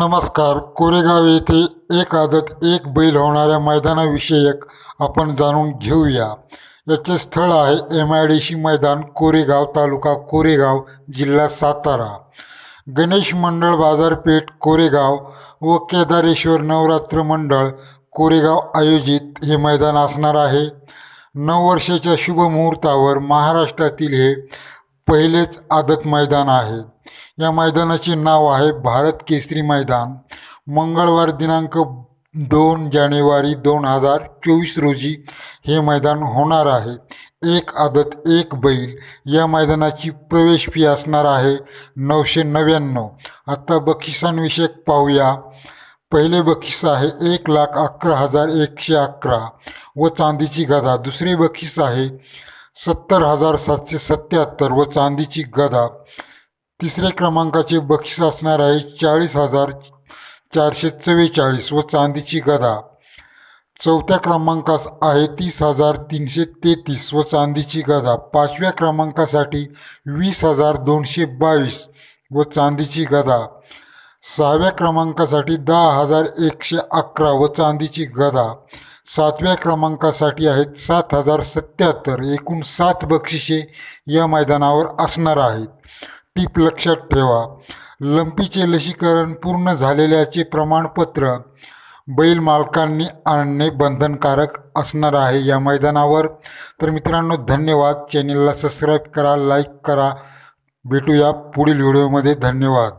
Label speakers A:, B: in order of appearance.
A: नमस्कार. कोरेगाव येथे एक आदत एक बैल होणाऱ्या मैदानाविषयक आपण जाणून घेऊया. याचे स्थळ आहे एम आय डी सी मैदान कोरेगाव तालुका कोरेगाव जिल्हा सातारा. गणेश मंडळ बाजारपेठ कोरेगाव व केदारेश्वर नवरात्र मंडळ कोरेगाव आयोजित हे मैदान असणार आहे. नऊ वर्षाच्या शुभमुहूर्तावर महाराष्ट्रातील हे पहिलेच आदत मैदान आहे. या मैदानाचे नाव आहे भारत केसरी मैदान. मंगळवार दिनांक दोन जानेवारी दोन हजार चोवीस रोजी हे मैदान होणार आहे. एक आदत एक बैल. या मैदानाची प्रवेश फी असणार आहे नऊशे नव्याण्णव. आत्ता बक्षिसांविषयक पाहूया. पहिले बक्षीस आहे एक लाख अकरा हजार एकशे अकरा व चांदीची गदा. दुसरे बक्षीस आहे सत्तर हजार सातशे सत्याहत्तर व चांदीची गदा. तिसऱ्या क्रमांकाचे बक्षीस असणार आहे चाळीस हजार चारशे चव्वेचाळीस व चांदीची गदा. चौथ्या क्रमांकास आहे तीस हजार तीनशे तेहतीस व चांदीची गदा. पाचव्या क्रमांकासाठी वीस हजार दोनशे बावीस व चांदीची गदा. सहाव्या क्रमांकासाठी दहा हजार एकशे अकरा व चांदीची गदा. सातव्या क्रमांकासाठी आहेत सात हजार सत्याहत्तर. एकूण सात बक्षिसे या मैदानावर असणार आहेत. टीप लक्षात ठेवा. लंपीचे लसीकरण पूर्ण झालेल्याचे प्रमाणपत्र बैल मालकांनी आणणे बंधनकारक असणार आहे या मैदानावर. तर मित्रांनो धन्यवाद. चॅनेलला सबस्क्राईब करा लाईक करा. भेटूया पुढील व्हिडिओमध्ये धन्यवाद.